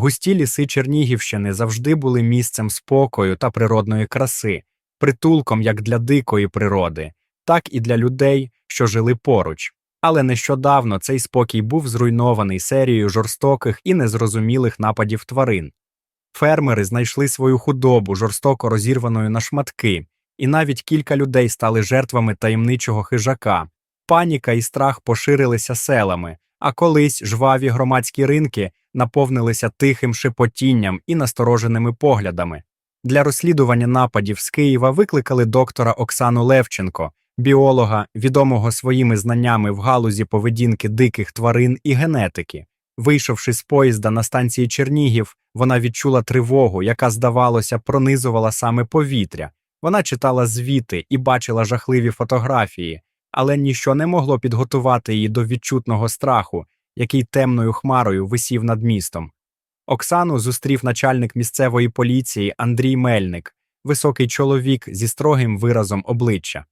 Густі ліси Чернігівщини завжди були місцем спокою та природної краси, притулком як для дикої природи, так і для людей, що жили поруч. Але нещодавно цей спокій був зруйнований серією жорстоких і незрозумілих нападів тварин. Фермери знайшли свою худобу жорстоко розірваною на шматки, і навіть кілька людей стали жертвами таємничого хижака. Паніка і страх поширилися селами, а колись жваві громадські ринки наповнилися тихим шепотінням і настороженими поглядами. Для розслідування нападів з Києва викликали доктора Оксану Левченко, біолога, відомого своїми знаннями в галузі поведінки диких тварин і генетики. Вийшовши з поїзда на станції Чернігів, вона відчула тривогу, яка, здавалося, пронизувала саме повітря. Вона читала звіти і бачила жахливі фотографії, але ніщо не могло підготувати її до відчутного страху, який темною хмарою висів над містом. Оксану зустрів начальник місцевої поліції Андрій Мельник, високий чоловік зі строгим виразом обличчя.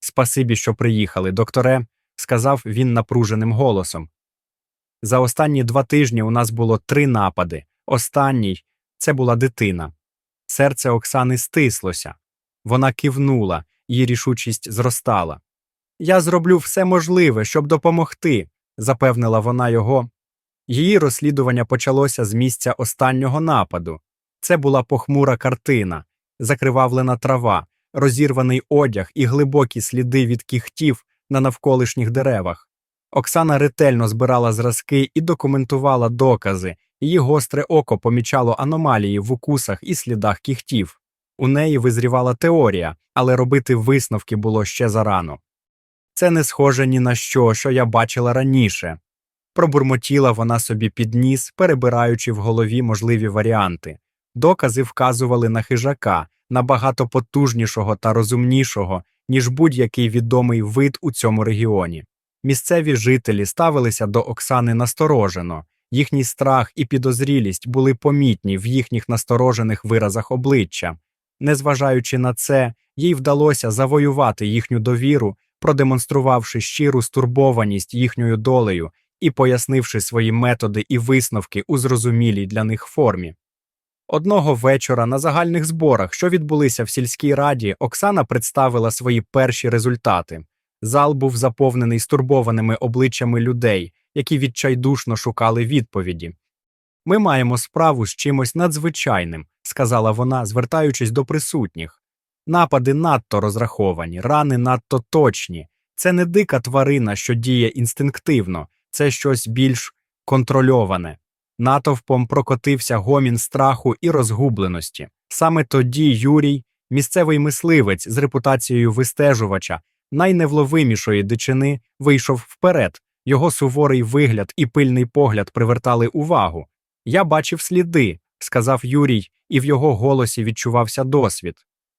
Спасибі, що приїхали, докторе, сказав він напруженим голосом. За останні два тижні у нас було три напади. Останній це була дитина. Серце Оксани стислося. Вона кивнула, її рішучість зростала. Я зроблю все можливе, щоб допомогти, запевнила вона його. Її розслідування почалося з місця останнього нападу. Це була похмура картина, закривавлена трава, розірваний одяг і глибокі сліди від кіхтів на навколишніх деревах. Оксана ретельно збирала зразки і документувала докази, її гостре око помічало аномалії в укусах і слідах кіхтів. У неї визрівала теорія, але робити висновки було ще зарано. Це не схоже ні на що, що я бачила раніше. Пробурмотіла вона собі під ніс, перебираючи в голові можливі варіанти. Докази вказували на хижака, набагато потужнішого та розумнішого, ніж будь-який відомий вид у цьому регіоні. Місцеві жителі ставилися до Оксани насторожено, їхній страх і підозрілість були помітні в їхніх насторожених виразах обличчя. Незважаючи на це, їй вдалося завоювати їхню довіру, продемонструвавши щиру стурбованість їхньою долею і пояснивши свої методи і висновки у зрозумілій для них формі. Одного вечора на загальних зборах, що відбулися в сільській раді, Оксана представила свої перші результати. Зал був заповнений стурбованими обличчями людей, які відчайдушно шукали відповіді. Ми маємо справу з чимось надзвичайним, сказала вона, звертаючись до присутніх. Напади надто розраховані, рани надто точні. Це не дика тварина, що діє інстинктивно, це щось більш контрольоване. Натовпом прокотився гомін страху і розгубленості. Саме тоді Юрій, місцевий мисливець з репутацією вистежувача, найневловимішої дичини, вийшов вперед. Його суворий вигляд і пильний погляд привертали увагу. Я бачив сліди, сказав Юрій, і в його голосі відчувався досвід.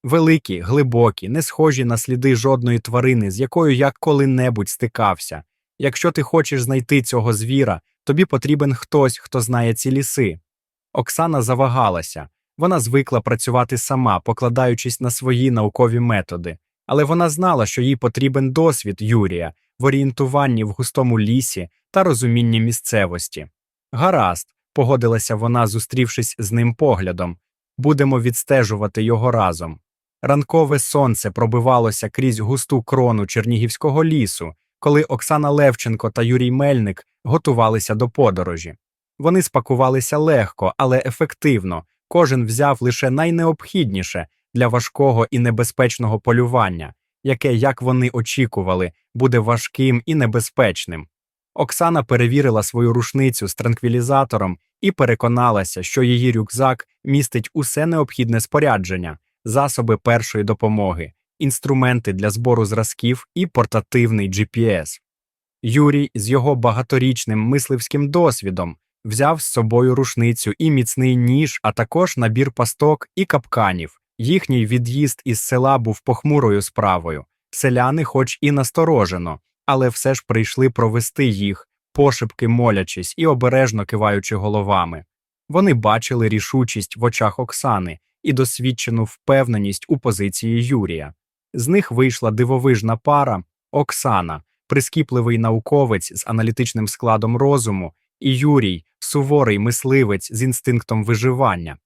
Великі, глибокі, не схожі на сліди жодної тварини, з якою я коли-небудь стикався. Якщо ти хочеш знайти цього звіра, тобі потрібен хтось, хто знає ці ліси. Оксана завагалася. Вона звикла працювати сама, покладаючись на свої наукові методи, але вона знала, що їй потрібен досвід Юрія в орієнтуванні в густому лісі та розумінні місцевості. Гаразд, погодилася вона, зустрівшись з ним поглядом. Будемо відстежувати його разом. Ранкове сонце пробивалося крізь густу крону Чернігівського лісу, коли Оксана Левченко та Юрій Мельник готувалися до подорожі. Вони спакувалися легко, але ефективно, кожен взяв лише найнеобхідніше для важкого і небезпечного полювання, яке, як вони очікували, буде важким і небезпечним. Оксана перевірила свою рушницю з транквілізатором і переконалася, що її рюкзак містить усе необхідне спорядження, засоби першої допомоги, інструменти для збору зразків і портативний GPS. Юрій з його багаторічним мисливським досвідом взяв з собою рушницю і міцний ніж, а також набір пасток і капканів. Їхній від'їзд із села був похмурою справою. Селяни, хоч і насторожено, але все ж прийшли провести їх, пошепки молячись і обережно киваючи головами. Вони бачили рішучість в очах Оксани і досвідчену впевненість у позиції Юрія. З них вийшла дивовижна пара Оксана, прискіпливий науковець з аналітичним складом розуму, і Юрій суворий мисливець з інстинктом виживання.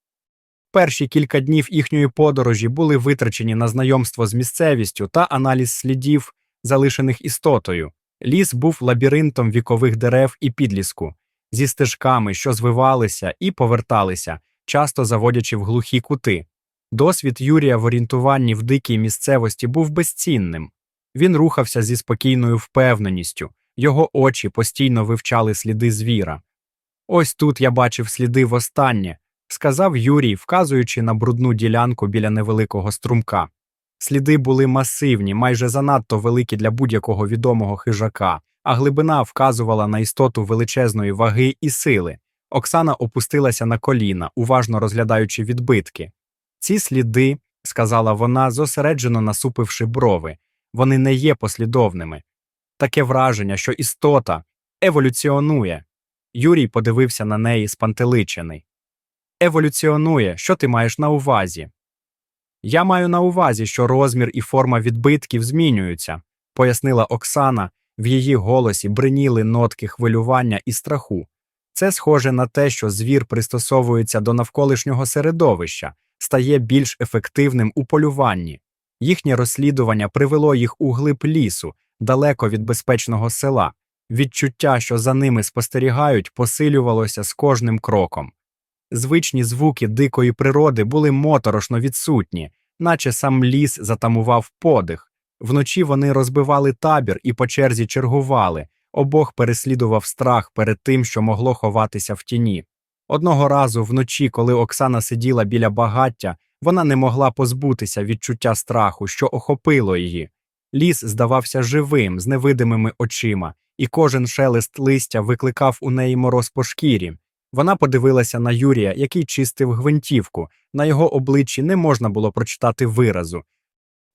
Перші кілька днів їхньої подорожі були витрачені на знайомство з місцевістю та аналіз слідів, залишених істотою. Ліс був лабіринтом вікових дерев і підліску, зі стежками, що звивалися і поверталися, часто заводячи в глухі кути. Досвід Юрія в орієнтуванні в дикій місцевості був безцінним. Він рухався зі спокійною впевненістю, його очі постійно вивчали сліди звіра. Ось тут я бачив сліди востаннє, сказав Юрій, вказуючи на брудну ділянку біля невеликого струмка. Сліди були масивні, майже занадто великі для будь-якого відомого хижака, а глибина вказувала на істоту величезної ваги і сили. Оксана опустилася на коліна, уважно розглядаючи відбитки. Ці сліди, сказала вона, зосереджено насупивши брови, вони не є послідовними. Таке враження, що істота еволюціонує. Юрій подивився на неї спантеличений. Еволюціонує, що ти маєш на увазі? Я маю на увазі, що розмір і форма відбитків змінюються, пояснила Оксана, в її голосі бриніли нотки хвилювання і страху. Це схоже на те, що звір пристосовується до навколишнього середовища, стає більш ефективним у полюванні. Їхнє розслідування привело їх у глиб лісу, далеко від безпечного села. Відчуття, що за ними спостерігають, посилювалося з кожним кроком. Звичні звуки дикої природи були моторошно відсутні, наче сам ліс затамував подих. Вночі вони розбивали табір і по черзі чергували, обох переслідував страх перед тим, що могло ховатися в тіні. Одного разу вночі, коли Оксана сиділа біля багаття, вона не могла позбутися відчуття страху, що охопило її. Ліс здавався живим, з невидимими очима, і кожен шелест листя викликав у неї мороз по шкірі. Вона подивилася на Юрія, який чистив гвинтівку. На його обличчі не можна було прочитати виразу.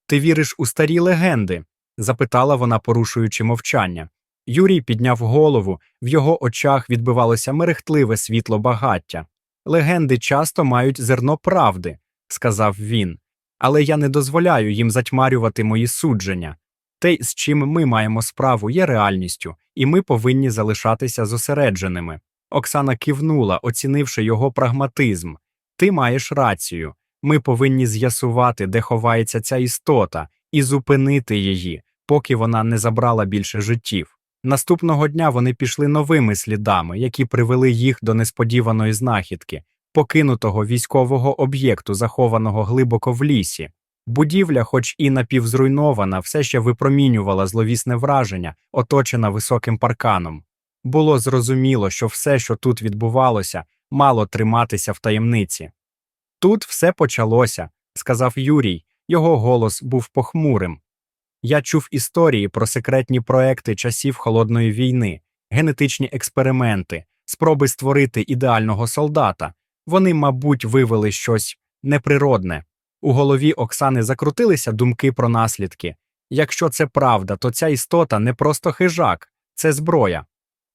Ти віриш у старі легенди? запитала вона, порушуючи мовчання. Юрій підняв голову, в його очах відбивалося мерехтливе світло багаття. Легенди часто мають зерно правди, сказав він, але я не дозволяю їм затьмарювати мої судження. Те, з чим ми маємо справу, є реальністю, і ми повинні залишатися зосередженими. Оксана кивнула, оцінивши його прагматизм. Ти маєш рацію. Ми повинні з'ясувати, де ховається ця істота, і зупинити її, поки вона не забрала більше життів. Наступного дня вони пішли новими слідами, які привели їх до несподіваної знахідки, покинутого військового об'єкту, захованого глибоко в лісі. Будівля, хоч і напівзруйнована, все ще випромінювала зловісне враження, оточена високим парканом. Було зрозуміло, що все, що тут відбувалося, мало триматися в таємниці. Тут все почалося, сказав Юрій, його голос був похмурим. Я чув історії про секретні проекти часів холодної війни, генетичні експерименти, спроби створити ідеального солдата. Вони, мабуть, вивели щось неприродне. У голові Оксани закрутилися думки про наслідки. Якщо це правда, то ця істота не просто хижак, це зброя.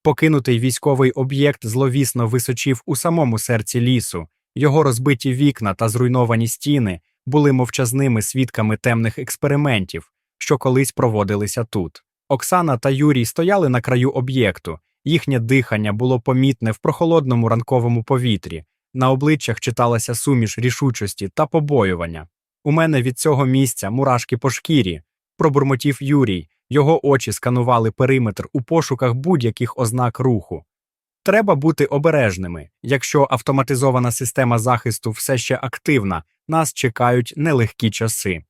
Покинутий військовий об'єкт зловісно височив у самому серці лісу, його розбиті вікна та зруйновані стіни були мовчазними свідками темних експериментів, що колись проводилися тут. Оксана та Юрій стояли на краю об'єкту, їхнє дихання було помітне в прохолодному ранковому повітрі, на обличчях читалася суміш рішучості та побоювання. У мене від цього місця мурашки по шкірі, пробурмотів Юрій, його очі сканували периметр у пошуках будь-яких ознак руху. Треба бути обережними. Якщо автоматизована система захисту все ще активна, нас чекають нелегкі часи.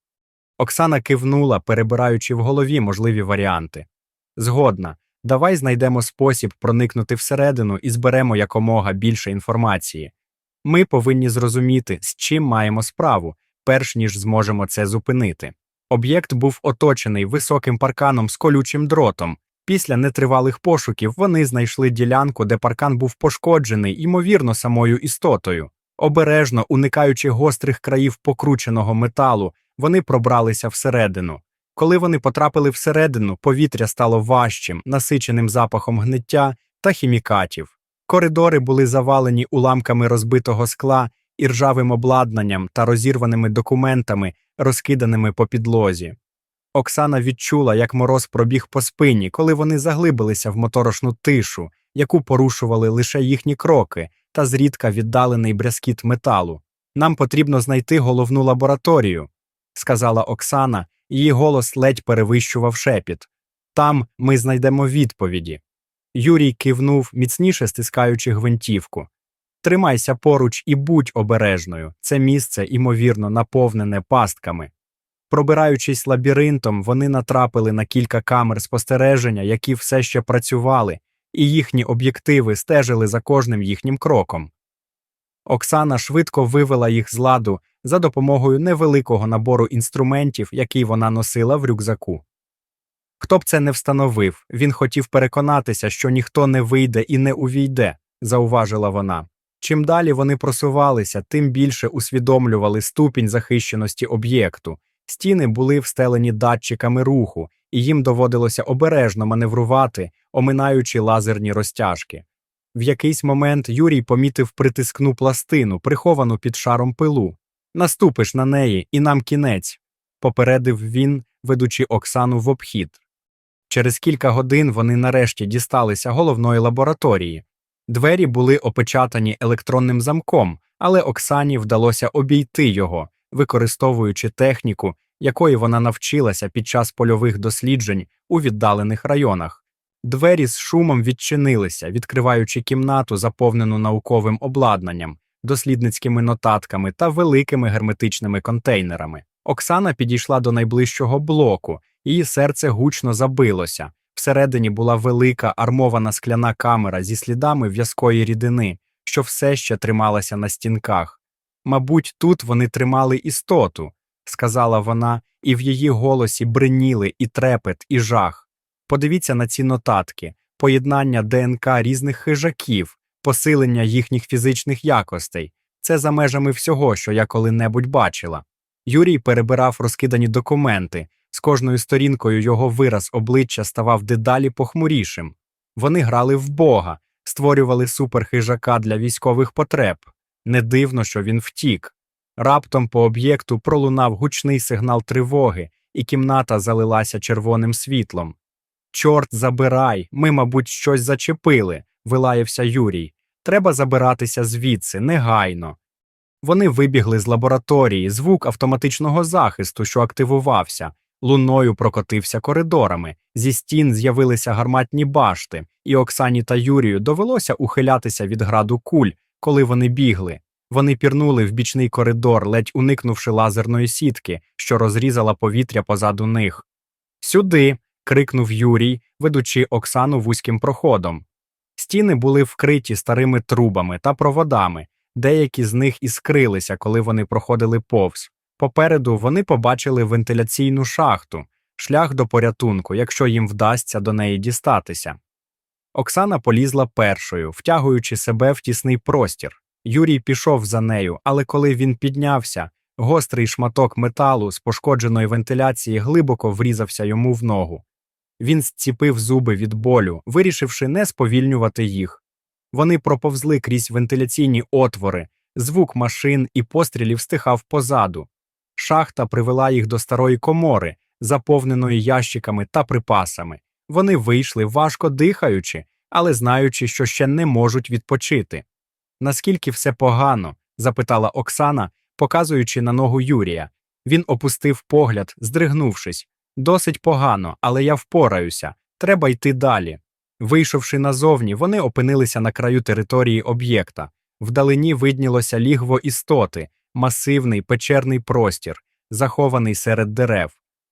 Оксана кивнула, перебираючи в голові можливі варіанти. Згодна, давай знайдемо спосіб проникнути всередину і зберемо якомога більше інформації. Ми повинні зрозуміти, з чим маємо справу, перш ніж зможемо це зупинити. Об'єкт був оточений високим парканом з колючим дротом. Після нетривалих пошуків вони знайшли ділянку, де паркан був пошкоджений, ймовірно, самою істотою. Обережно, уникаючи гострих країв покрученого металу, вони пробралися всередину. Коли вони потрапили всередину, повітря стало важчим, насиченим запахом гниття та хімікатів. Коридори були завалені уламками розбитого скла і ржавим обладнанням та розірваними документами, розкиданими по підлозі. Оксана відчула, як мороз пробіг по спині, коли вони заглибилися в моторошну тишу, яку порушували лише їхні кроки та зрідка віддалений брязкіт металу. Нам потрібно знайти головну лабораторію, сказала Оксана, її голос ледь перевищував шепіт. Там ми знайдемо відповіді. Юрій кивнув, міцніше стискаючи гвинтівку. Тримайся поруч і будь обережною. Це місце, імовірно, наповнене пастками. Пробираючись лабіринтом, вони натрапили на кілька камер спостереження, які все ще працювали, і їхні об'єктиви стежили за кожним їхнім кроком. Оксана швидко вивела їх з ладу за допомогою невеликого набору інструментів, який вона носила в рюкзаку. Хто б це не встановив, він хотів переконатися, що ніхто не вийде і не увійде, зауважила вона. Чим далі вони просувалися, тим більше усвідомлювали ступінь захищеності об'єкту. Стіни були встелені датчиками руху, і їм доводилося обережно маневрувати, оминаючи лазерні розтяжки. В якийсь момент Юрій помітив притискну пластину, приховану під шаром пилу. Наступиш на неї, і нам кінець, попередив він, ведучи Оксану в обхід. Через кілька годин вони нарешті дісталися головної лабораторії. Двері були опечатані електронним замком, але Оксані вдалося обійти його, використовуючи техніку, якої вона навчилася під час польових досліджень у віддалених районах. Двері з шумом відчинилися, відкриваючи кімнату, заповнену науковим обладнанням, дослідницькими нотатками та великими герметичними контейнерами. Оксана підійшла до найближчого блоку, її серце гучно забилося. Всередині була велика армована скляна камера зі слідами в'язкої рідини, що все ще трималася на стінках. Мабуть, тут вони тримали істоту, сказала вона, і в її голосі бриніли і трепет, і жах. Подивіться на ці нотатки, поєднання ДНК різних хижаків, посилення їхніх фізичних якостей. Це за межами всього, що я коли-небудь бачила. Юрій перебирав розкидані документи. З кожною сторінкою його вираз обличчя ставав дедалі похмурішим. Вони грали в Бога, створювали суперхижака для військових потреб. Не дивно, що він втік. Раптом по об'єкту пролунав гучний сигнал тривоги, і кімната залилася червоним світлом. Чорт забирай, ми, мабуть, щось зачепили, вилаявся Юрій. Треба забиратися звідси, негайно. Вони вибігли з лабораторії, звук автоматичного захисту, що активувався, луною прокотився коридорами, зі стін з'явилися гарматні башти, і Оксані та Юрію довелося ухилятися від граду куль, коли вони бігли. Вони пірнули в бічний коридор, ледь уникнувши лазерної сітки, що розрізала повітря позаду них. Сюди. крикнув Юрій, ведучи Оксану вузьким проходом. Стіни були вкриті старими трубами та проводами, деякі з них іскрилися, коли вони проходили повз. Попереду вони побачили вентиляційну шахту, шлях до порятунку, якщо їм вдасться до неї дістатися. Оксана полізла першою, втягуючи себе в тісний простір. Юрій пішов за нею, але коли він піднявся, гострий шматок металу з пошкодженої вентиляції глибоко врізався йому в ногу. Він зціпив зуби від болю, вирішивши не сповільнювати їх. Вони проповзли крізь вентиляційні отвори, звук машин і пострілів стихав позаду. Шахта привела їх до старої комори, заповненої ящиками та припасами. Вони вийшли, важко дихаючи, але знаючи, що ще не можуть відпочити. Наскільки все погано? запитала Оксана, показуючи на ногу Юрія. Він опустив погляд, здригнувшись. Досить погано, але я впораюся. Треба йти далі. Вийшовши назовні, вони опинилися на краю території об'єкта. Вдалині виднілося лігво істоти, масивний печерний простір, захований серед дерев.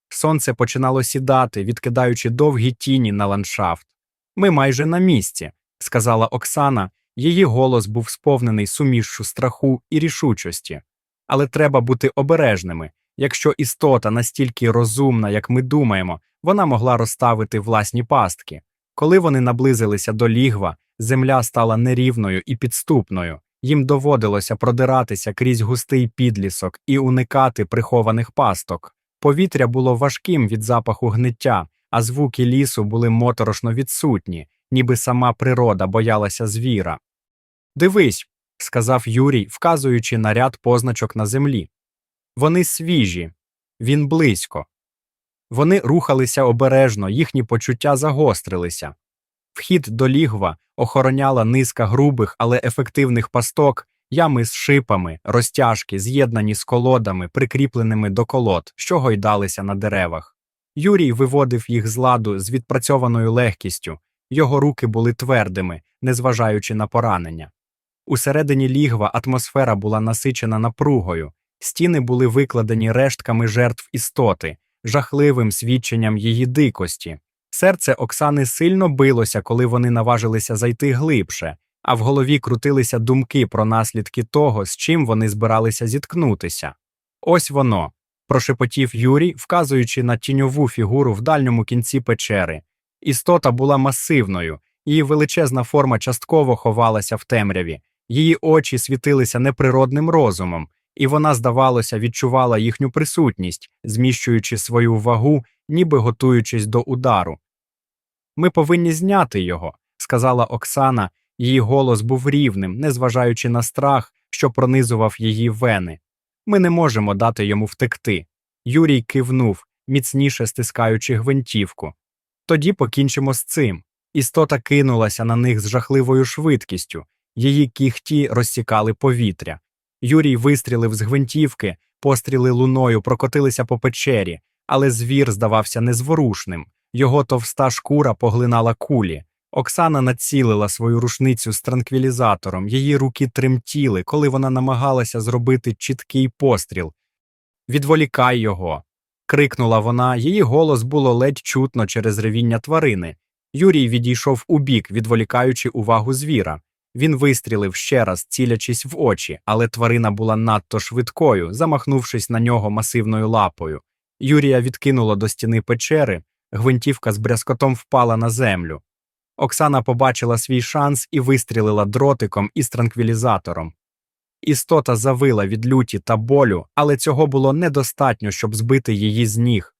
Сонце починало сідати, відкидаючи довгі тіні на ландшафт. Ми майже на місці, сказала Оксана. Її голос був сповнений сумішшу страху і рішучості. Але треба бути обережними. Якщо істота настільки розумна, як ми думаємо, вона могла розставити власні пастки. Коли вони наблизилися до лігва, земля стала нерівною і підступною. Їм доводилося продиратися крізь густий підлісок і уникати прихованих пасток. Повітря було важким від запаху гниття, а звуки лісу були моторошно відсутні, ніби сама природа боялася звіра. Дивись, сказав Юрій, вказуючи на ряд позначок на землі. Вони свіжі, він близько. Вони рухалися обережно, їхні почуття загострилися. Вхід до лігва охороняла низка грубих, але ефективних пасток, ями з шипами, розтяжки, з'єднані з колодами, прикріпленими до колод, що гойдалися на деревах. Юрій виводив їх з ладу з відпрацьованою легкістю, його руки були твердими, незважаючи на поранення. Усередині лігва атмосфера була насичена напругою, стіни були викладені рештками жертв істоти, жахливим свідченням її дикості. Серце Оксани сильно билося, коли вони наважилися зайти глибше, а в голові крутилися думки про наслідки того, з чим вони збиралися зіткнутися. Ось воно, прошепотів Юрій, вказуючи на тіньову фігуру в дальньому кінці печери. Істота була масивною, її величезна форма частково ховалася в темряві, її очі світилися неприродним розумом, і вона, здавалося, відчувала їхню присутність, зміщуючи свою вагу, ніби готуючись до удару. Ми повинні зняти його, сказала Оксана, її голос був рівним, незважаючи на страх, що пронизував її вени. Ми не можемо дати йому втекти. Юрій кивнув, міцніше стискаючи гвинтівку. Тоді покінчимо з цим. Істота кинулася на них з жахливою швидкістю, її кіхті розсікали повітря. Юрій вистрілив з гвинтівки, постріли луною прокотилися по печері, але звір здавався незворушним. Його товста шкура поглинала кулі. Оксана націлила свою рушницю з транквілізатором, її руки тремтіли, коли вона намагалася зробити чіткий постріл. Відволікай його. крикнула вона, її голос було ледь чутно через ревіння тварини. Юрій відійшов убік, відволікаючи увагу звіра. Він вистрілив ще раз, цілячись в очі, але тварина була надто швидкою, замахнувшись на нього масивною лапою. Юрія відкинуло до стіни печери, гвинтівка з брязкотом впала на землю. Оксана побачила свій шанс і вистрілила дротиком із транквілізатором. Істота завила від люті та болю, але цього було недостатньо, щоб збити її з ніг.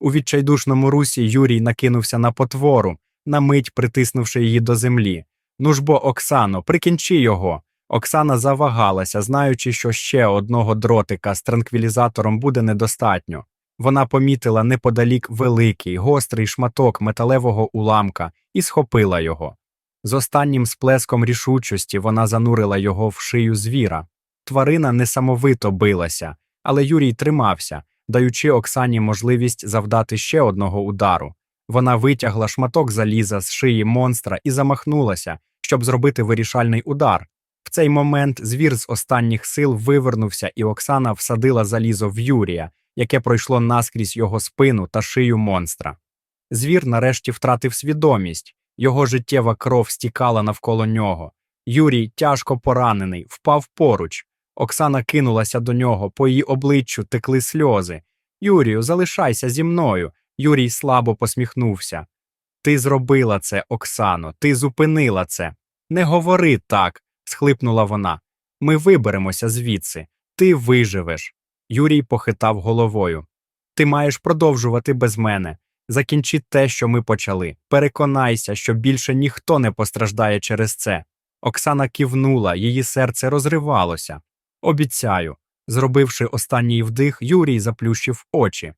У відчайдушному русі Юрій накинувся на потвору, на мить притиснувши її до землі. Ну ж бо, Оксано, прикінчи його. Оксана завагалася, знаючи, що ще одного дротика з транквілізатором буде недостатньо. Вона помітила неподалік великий, гострий шматок металевого уламка і схопила його. З останнім сплеском рішучості вона занурила його в шию звіра. Тварина несамовито билася, але Юрій тримався, даючи Оксані можливість завдати ще одного удару. Вона витягла шматок заліза з шиї монстра і замахнулася, щоб зробити вирішальний удар. В цей момент звір з останніх сил вивернувся, і Оксана всадила залізо в Юрія, яке пройшло наскрізь його спину та шию монстра. Звір нарешті втратив свідомість, його життєва кров стікала навколо нього. Юрій, тяжко поранений, впав поруч. Оксана кинулася до нього, по її обличчю текли сльози. Юрію, залишайся зі мною. Юрій слабо посміхнувся. Ти зробила це, Оксано, ти зупинила це. Не говори так, схлипнула вона. Ми виберемося звідси. Ти виживеш. Юрій похитав головою. Ти маєш продовжувати без мене. Закінчи те, що ми почали. Переконайся, що більше ніхто не постраждає через це. Оксана кивнула, її серце розривалося. Обіцяю. Зробивши останній вдих, Юрій заплющив очі.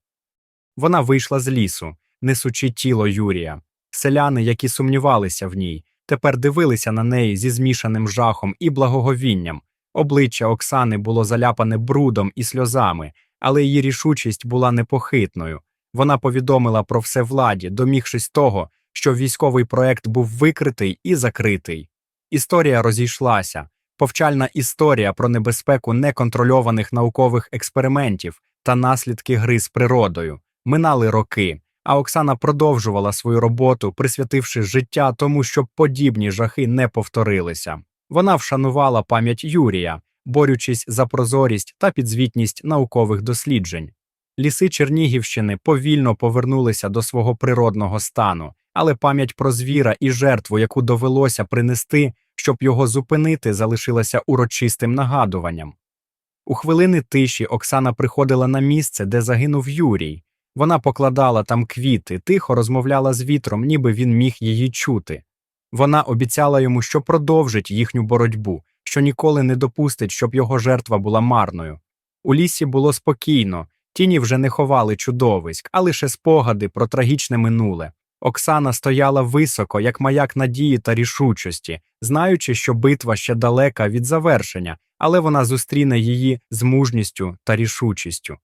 Вона вийшла з лісу, несучи тіло Юрія. Селяни, які сумнівалися в ній, тепер дивилися на неї зі змішаним жахом і благоговінням. Обличчя Оксани було заляпане брудом і сльозами, але її рішучість була непохитною. Вона повідомила про все владі, домігшись того, що військовий проект був викритий і закритий. Історія розійшлася, повчальна історія про небезпеку неконтрольованих наукових експериментів та наслідки гри з природою. Минали роки, а Оксана продовжувала свою роботу, присвятивши життя тому, щоб подібні жахи не повторилися. Вона вшанувала пам'ять Юрія, борючись за прозорість та підзвітність наукових досліджень. Ліси Чернігівщини повільно повернулися до свого природного стану, але пам'ять про звіра і жертву, яку довелося принести, щоб його зупинити, залишилася урочистим нагадуванням. У хвилини тиші Оксана приходила на місце, де загинув Юрій. Вона покладала там квіти, тихо розмовляла з вітром, ніби він міг її чути. Вона обіцяла йому, що продовжить їхню боротьбу, що ніколи не допустить, щоб його жертва була марною. У лісі було спокійно, Тіні вже не ховали чудовиськ, а лише спогади про трагічне минуле. Оксана стояла високо, як маяк надії та рішучості, знаючи, що битва ще далека від завершення, але вона зустріне її з мужністю та рішучістю.